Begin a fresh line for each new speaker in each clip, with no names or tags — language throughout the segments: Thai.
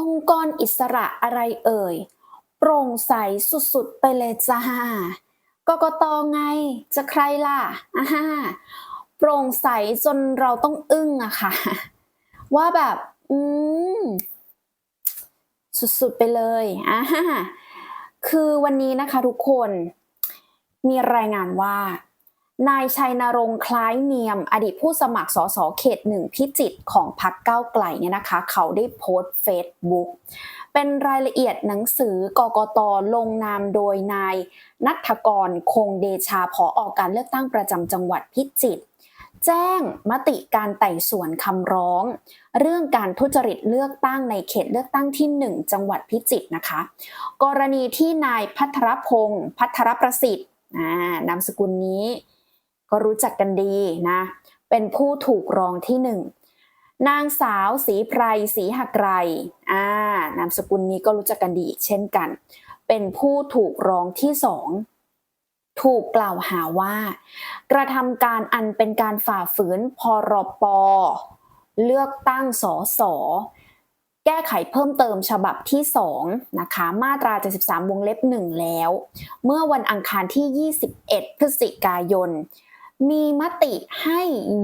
องค์กรอิสระอะไรเอ่ย โปร่งใสสุดๆไปเลยจ้ากกตไงจะใครล่ะอ่าฮะโปร่งใสจนเราต้องอึ้งอะค่ะ ว่าแบบ อืม สุดๆไปเลยอ่าฮะคือวันนี้นะคะทุกคนมีรายงานว่า นายชัยนรงค์คล้ายเนียม อดีตผู้สมัครสสเขตหนึ่งพิจิตรของพรรคก้าวไกลเนี่ยนะคะ เขาได้โพสต์เฟซบุ๊กเป็นรายละเอียดหนังสือกกตลงนามโดยนายนัทกรคงเดชาผออการเลือกตั้งประจำจังหวัดพิจิตรแจ้งมติการไต่สวนคำร้อง เรื่องการทุจริตเลือกตั้งในเขตเลือกตั้งที่ 1 จังหวัดพิจิตรนะคะ กรณีที่นายพัทรพงศ์พัทรประสิทธิ์นามสกุลนี้ ก็รู้จักกันดีนะ เป็นผู้ถูกรองที่หนึ่งนางสาวสีไพรสีหักไรอ่านามสกุลนี้ก็รู้จักกันดีอีกเช่นกัน เป็นผู้ถูกรองที่สองถูกกล่าวหาว่า กระทำการอันเป็นการฝ่าฝืนพรปเลือกตั้งสสแก้ไขเพิ่มเติมฉบับที่2นะคะมาตรา 73 วงเล็บ 1 แล้ว เมื่อวันอังคารที่ 21 พฤศจิกายน มีมติให้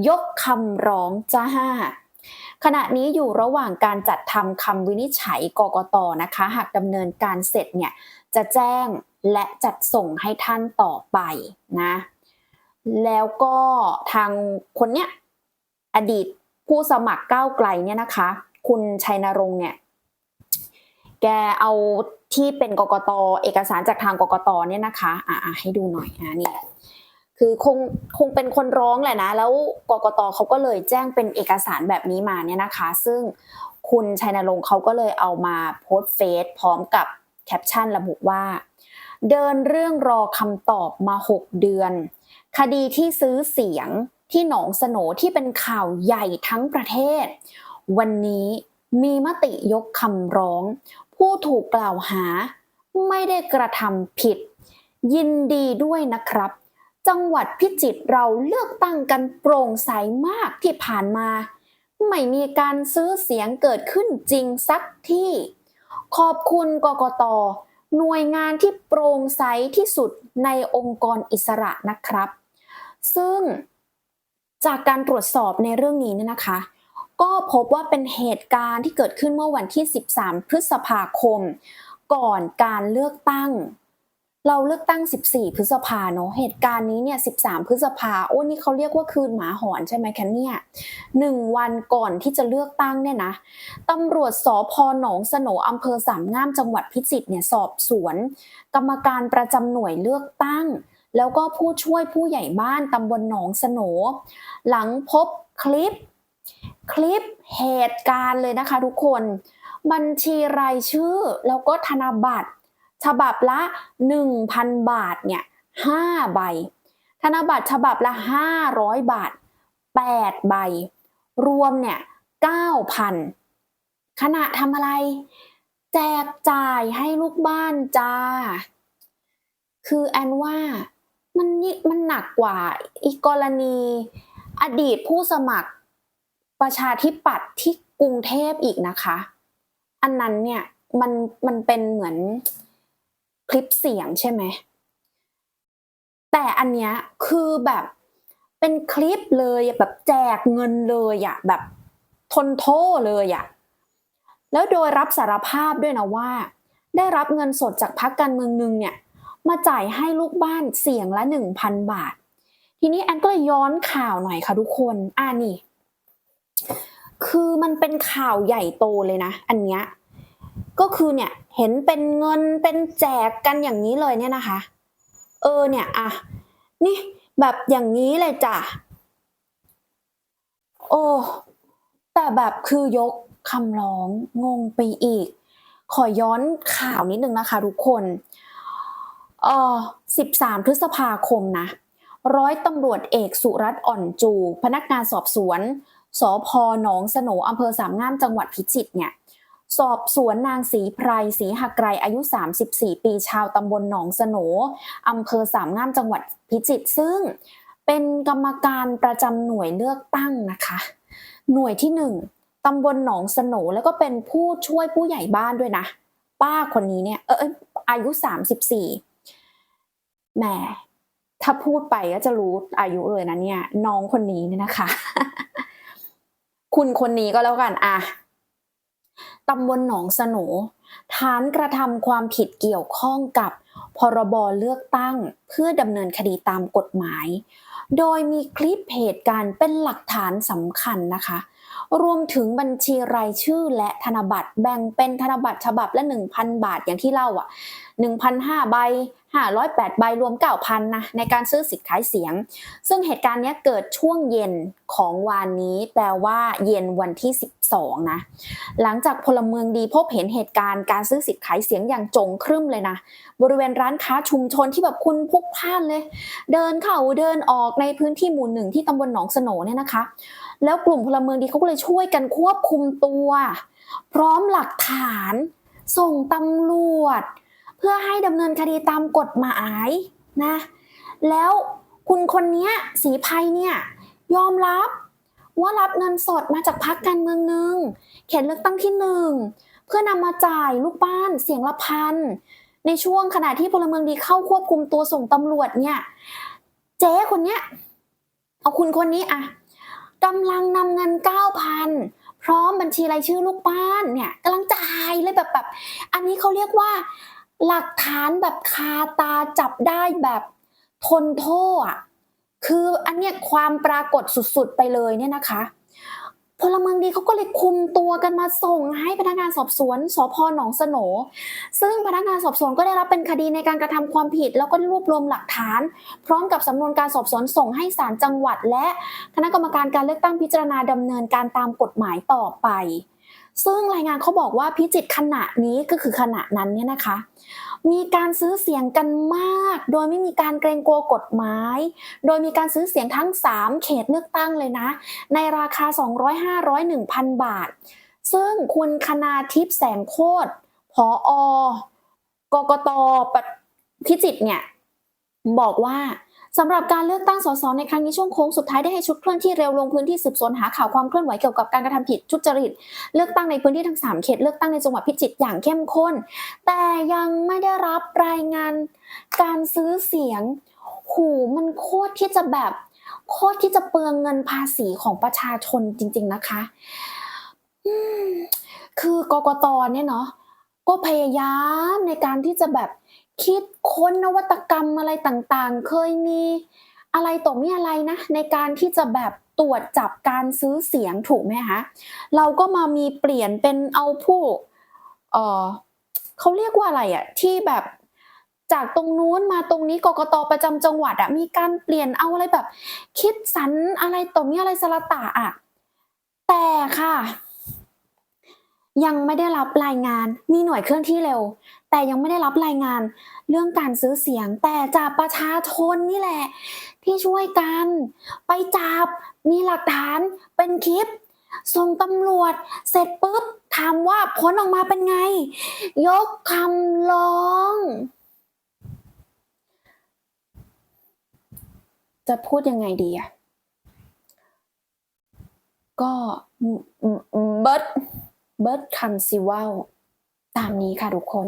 ยกคำร้องจ้าขณะนี้อยู่ระหว่างการจัดทำคำวินิจฉัยกกตนะคะ หากดำเนินการเสร็จเนี่ยจะแจ้งและจัดส่งให้ท่านต่อไปนะแล้วก็ทางคนเนี้ยอดีตผู้สมัครก้าวไกลเนี่ยนะคะ คุณชัยนรงค์เนี่ยแกเอาที่เป็นกกตเอกสารจากทางกกตเนี่ยนะคะ อ่าให้ดูหน่อยอ่านี่ คือคงคงเป็นคนร้องแหละนะ แล้วกกตเขาก็เลยแจ้งเป็นเอกสารแบบนี้มาเนี่ยนะคะ ซึ่งคุณชัยนรงค์เขาก็เลยเอามาโพสต์เฟซพร้อมกับแคปชั่นระบุว่า เดินเรื่องรอคำตอบมา 6 เดือน คดีที่ซื้อเสียงที่หนองสโหนที่เป็นข่าวใหญ่ทั้งประเทศ วันนี้มีมติยกคำร้อง ผู้ถูกกล่าวหา ไม่ได้กระทำผิด ยินดีด้วยนะครับ จังหวัดพิจิตรเราเลือกตั้งกันโปร่งใสมากที่ผ่านมา ไม่มีการซื้อเสียงเกิดขึ้นจริงสักที่ ขอบคุณกกตหน่วยงานที่โปร่งใสที่สุดในองค์กรอิสระนะครับ ซึ่งจากการตรวจสอบในเรื่องนี้เนี่ยนะคะ ก็พบว่าเป็นเหตุการณ์ที่เกิดขึ้นเมื่อวันที่ 13 พฤษภาคม ก่อนการเลือกตั้ง เราเลือกตั้ง 14 พฤษภาเนาะ เหตุการณ์นี้เนี่ย 13 พฤษภา โอ้นี่เขาเรียกว่าคืนหมาหอนใช่ไหมคะเนี่ยหนึ่งวันก่อนที่จะเลือกตั้งเนี่ยนะตำรวจสพหนองสโหนอำเภอสามงามจังหวัดพิจิตรเนี่ยสอบสวน กรรมการประจำหน่วยเลือกตั้ง แล้วก็ผู้ช่วยผู้ใหญ่บ้านตำบลหนองสโหนหลังพบคลิป คลิปเหตุการณ์เลยนะคะทุกคน บัญชีรายชื่อแล้วก็ธนบัตร ฉบับละ 1,000 บาทเนี่ย5ใบ ธนบัตรฉบับละ 500 บาท 8 ใบ รวมเนี่ย9,000ขณะทำอะไร แจกจ่ายให้ลูกบ้านจ้า คือแอนว่ามันนี่มันหนักกว่าอีกกรณี อดีตผู้สมัครประชาธิปัตย์ที่กรุงเทพอีกนะคะ อันนั้นเนี่ยมันมันเป็นเหมือน คลิปเสียงใช่ไหม แต่อันเนี้ยคือแบบเป็นคลิปเลยแบบแจกเงินเลยอะแบบทนโทษเลยอะแล้วโดยรับสารภาพด้วยนะว่า ได้รับเงินสดจากพรรคการเมืองหนึ่งเนี่ยมาจ่ายให้ลูกบ้านเสียงละ 1,000 บาท ทีนี้แอนก็เลยย้อนข่าวหน่อยค่ะทุกคนอ่านี่ คือมันเป็นข่าวใหญ่โตเลยนะ อันเนี้ยก็คือเนี่ย เห็นเป็นเงินเป็นแจกกันอย่างนี้เลยเนี่ยนะคะ เออเนี่ยอะนี่แบบอย่างนี้เลยจ้ะโอ้แต่แบบคือยกคำร้องงงไปอีก ขอย้อนข่าวนิดนึงนะคะทุกคนเออ13 พฤษภาคมนะร้อยตำรวจเอกสุรัตน์อ่อนจู พนักงานสอบสวนสพหนองสโหนอำเภอสามงามจังหวัดพิจิตรเนี่ย สอบสวนนางศรีไพรศรีหักไกรอายุ 34 ปีชาวตำบลหนองสโหนอำเภอสามงามจังหวัดพิจิตรซึ่งเป็นกรรมการประจำหน่วยเลือกตั้งนะคะ หน่วยที่ 1ตำบลหนองสโหนแล้วก็เป็นผู้ช่วยผู้ใหญ่บ้านด้วยนะ ป้าคนนี้เนี่ยเอออยอายุสามสิบสี่แหมถ้าพูดไปก็จะรู้อายุเลยนะเนี่ย น้องคนนี้เนี่ยนะคะ คุณคนนี้ก็แล้วกันอะ ตำบลหนองสโหนฐานกระทำความผิดเกี่ยวข้องกับพรบเลือกตั้งเพื่อดำเนินคดีตามกฎหมาย โดยมีคลิปเหตุการณ์เป็นหลักฐานสำคัญนะคะ รวมถึงบัญชีรายชื่อและธนบัตรแบ่งเป็นธนบัตรฉบับละ 1,000 บาทอย่างที่เล่าอะ1,005ใบ508ใบรวม 9,000นะในการซื้อสิทธิ์ขายเสียง ซึ่งเหตุการณ์นี้เกิดช่วงเย็นของวานนี้แปลว่าเย็นวันที่ 12 นะ หลังจากพลเมืองดีพบเห็นเหตุการณ์การซื้อสิทธิ์ขายเสียงอย่างจงครึ่มเลยนะ บริเวณร้านค้าชุมชนที่แบบคุณพุกพ่านเลย เดินเข้าเดินออกในพื้นที่หมู่หนึ่งที่ตำบลหนองสโหนเนี่ยนะคะ แล้วกลุ่มพลเมืองดีเขาก็เลยช่วยกันควบคุมตัว พร้อมหลักฐาน ส่งตำรวจ เพื่อให้ดำเนินคดีตามกฎหมายนะ แล้วคุณคนเนี้ยสีภัยเนี่ยยอมรับว่ารับเงินสดมาจากพักการเมืองหนึ่งเขตเลือกตั้งที่หนึ่งเพื่อนำมาจ่ายลูกบ้านเสียงละพันในช่วงขณะที่พลเมืองดีเข้าควบคุมตัวส่งตำรวจเนี่ย เจ๊คนเนี้ยเอาคุณคนนี้อะ กำลังนำเงินเก้าพันพร้อมบัญชีรายชื่อลูกบ้านเนี่ยกำลังจ่ายเลยแบบแบบ อันนี้เขาเรียกว่า หลักฐานแบบคาตาจับได้แบบทนโทษอะคืออันเนี้ยความปรากฏสุดๆไปเลยเนี่ยนะคะ พลเมืองดีเขาก็เลยคุมตัวกันมาส่งให้พนักงานสอบสวนสพหนองสโหนซึ่งพนักงานสอบสวนก็ได้รับเป็นคดีในการกระทำความผิด แล้วก็รวบรวมหลักฐาน พร้อมกับสำนวนการสอบสวนส่งให้ศาลจังหวัด และคณะกรรมการการเลือกตั้งพิจารณาดำเนินการตามกฎหมายต่อไป ซึ่งรายงานเขาบอกว่าพิจิตรขณะนี้ก็คือขณะนั้นเนี่ยนะคะ มีการซื้อเสียงกันมาก โดยไม่มีการเกรงกลัวกฎหมาย โดยมีการซื้อเสียงทั้ง 3 เขตเลือกตั้งเลยนะ ในราคา 200 500 1,000 บาท ซึ่งคุณคณาทิพย์แสงโคตรผอกกตปพิจิตเนี่ยบอกว่า สำหรับการเลือกตั้งสสในครั้งนี้ช่วงโค้งสุดท้ายได้ให้ชุดเคลื่อนที่เร็วลงพื้นที่สืบสวนหาข่าวความเคลื่อนไหวเกี่ยวกับการกระทำผิดทุจริต เลือกตั้งในพื้นที่ทั้ง 3 เขตเลือกตั้งในจังหวัดพิจิตรอย่างเข้มข้น แต่ยังไม่ได้รับรายงานการซื้อเสียง หูมันโคตรที่จะแบบโคตรที่จะเปลืองเงินภาษีของประชาชนจริง ๆนะคะคือกกตเนี่ยเนาะก็พยายามในการที่จะแบบ คิดค้นนวัตกรรมอะไรต่างๆ เคยมีอะไรต่อมีอะไรนะ ในการที่จะแบบตรวจจับการซื้อเสียงถูกไหมคะเราก็มามีเปลี่ยนเป็นเอาผู้เออเขาเรียกว่าอะไรอะที่แบบจากตรงนู้นมาตรงนี้กกตประจำจังหวัดอะมีการเปลี่ยนเอาอะไรแบบ คิดสรรอะไรต่อมีอะไรสละตะอะแต่ค่ะ ยังไม่ได้รับรายงาน มีหน่วยเคลื่อนที่เร็ว แต่ยังไม่ได้รับรายงานเรื่องการซื้อเสียง แต่จากประชาชนนี่แหละ ที่ช่วยกัน ไปจับมีหลักฐานเป็นคลิปส่งตำรวจเสร็จปุ๊บถามว่าผลออกมาเป็นไง ยกคำร้อง จะพูดยังไงดีอะก็เบิร์ด เบิร์ดคำซิวัลตามนี้ค่ะทุกคน